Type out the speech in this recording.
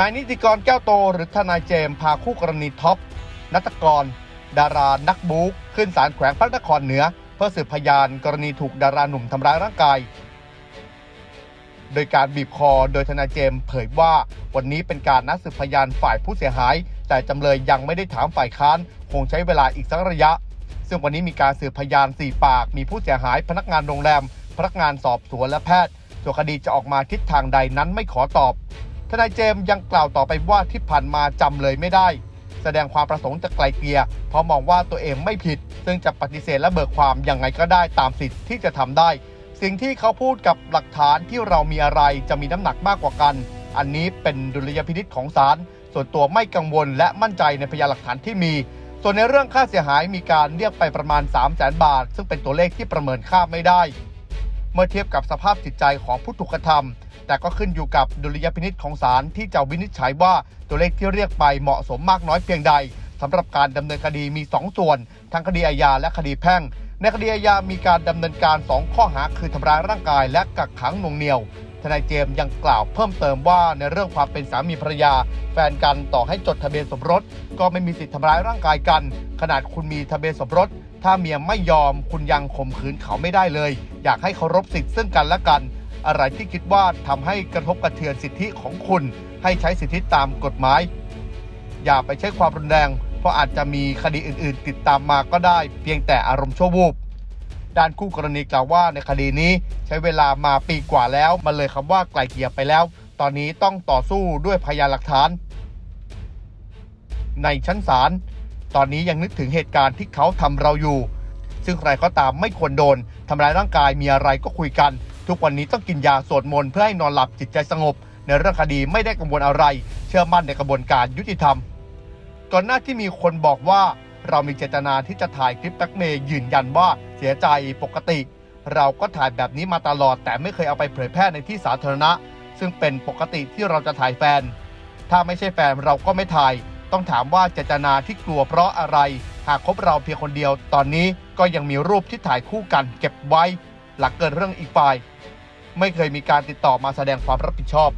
นายนิติกรแก้วโตหรือทนายเจมส์พาคู่กรณีท็อปนัตกร ดารานักบู๊ขึ้นศาลแขวงพระนครเหนือ เพื่อสืบพยานกรณีถูกดาราหนุ่มทำร้ายร่างกาย โดยการบีบคอโดยทนายเจมส์เผยว่าวันนี้เป็นการนัดสืบพยานฝ่ายผู้เสียหาย แต่จำเลยยังไม่ได้ถามฝ่ายค้าน คงใช้เวลาอีกสักระยะ ซึ่งวันนี้มีการสืบพยาน 4 ปาก มีผู้เสียหาย พนักงานโรงแรม พนักงานสอบสวนและแพทย์ส่วนคดีจะออกมาทิศทางใดนั้นไม่ขอตอบ ทนายเจมส์ยังกล่าวต่อไปว่าที่ผ่านมาจำเลยไม่ได้ แสดงความประสงค์จะไกลเกลี่ยเพราะมองว่าตัวเองไม่ผิด ซึ่งจะปฏิเสธและเบิกความยังไงก็ได้ตามสิทธิ์ที่จะทำได้ สิ่งที่เขาพูดกับหลักฐานที่เรามีอะไรจะมีน้ำหนักมากกว่ากัน อันนี้เป็นดุลยพินิษของศาลส่วนตัวไม่กังวลและมั่นใจในพยานหลักฐานที่มี ส่วนในเรื่องค่าเสียหายมีการเรียกไปประมาณ 3 0 0แสนบาท ซึ่งเป็นตัวเลขที่ประเมินค่าไม่ได้ มื่อเทียบกับสภาพจิตใจของผู้ถูกกระทำแต่ก็ขึ้นอยู่กับดุลยพินิษของศาลที่จะวินิจฉัยว่าตัวเลขที่เรียกไปเหมาะสมมากน้อยเพียงใดสำหรับการดำเนินคดีมี 2 ส่วน ทั้งคดีอาญาและคดีแพ่ง ในคดีอาญามีการดำเนินการ 2 ข้อหาคือทำร้ายร่างกาย และกักขังหน่วงเหนี่ยวทนายเจมส์ยังกล่าวเพิ่มเติมว่าในเรื่องความเป็นสามีภรรยา แฟนกันต่อให้จดทะเบียนสมรส ก็ไม่มีสิทธิ์ทำร้ายร่างกายกัน ขนาดคุณมีทะเบียนสมรส ถ้าเมียไม่ยอมคุณยังข่มขืนเขาไม่ได้เลย อยากให้เคารพสิทธิ์ซึ่งกันและกัน อะไรที่คิดว่าทำให้กระทบกระเทือนสิทธิของคุณ ให้ใช้สิทธิตามกฎหมาย อย่าไปใช้ความรุนแรง เพราะอาจจะมีคดีอื่น ๆ ติดตามมาก็ได้ เพียงแต่อารมณ์ชั่ววูบด้านคู่กรณีกล่าวว่าในคดีนี้ใช้เวลามาปีกว่าแล้วมันเลยคำว่าไกลเกลี่ยไปแล้ว ตอนนี้ต้องต่อสู้ด้วยพยานหลักฐาน ในชั้นศาล ตอนนี้ยังนึกถึงเหตุการณ์ที่เขาทำเราอยู่ ซึ่งใครก็ตามไม่ควรโดนทำร้ายร่างกายมีอะไรก็คุยกัน ทุกวันนี้ต้องกินยาสวดมนต์เพื่อให้นอนหลับจิตใจสงบ ในเรื่องคดีไม่ได้กังวลอะไร เชื่อมั่นในกระบวนการยุติธรรม ก่อนหน้าที่มีคนบอกว่า เรามีเจตนาที่จะถ่ายคลิปแบ็กเมย์ยืนยันว่าเสียใจปกติ เราก็ถ่ายแบบนี้มาตลอด แต่ไม่เคยเอาไปเผยแพร่ในที่สาธารณะ ซึ่งเป็นปกติที่เราจะถ่ายแฟน ถ้าไม่ใช่แฟนเราก็ไม่ถ่าย ต้องถามว่าเจตนาที่กลัวเพราะอะไร หากคบเราเพียงคนเดียว ตอนนี้ก็ยังมีรูปที่ถ่ายคู่กัน เก็บไว้ หลังเกิดเรื่องอีกฝ่าย ไม่เคยมีการติดต่อมาแสดงความรับผิดชอบ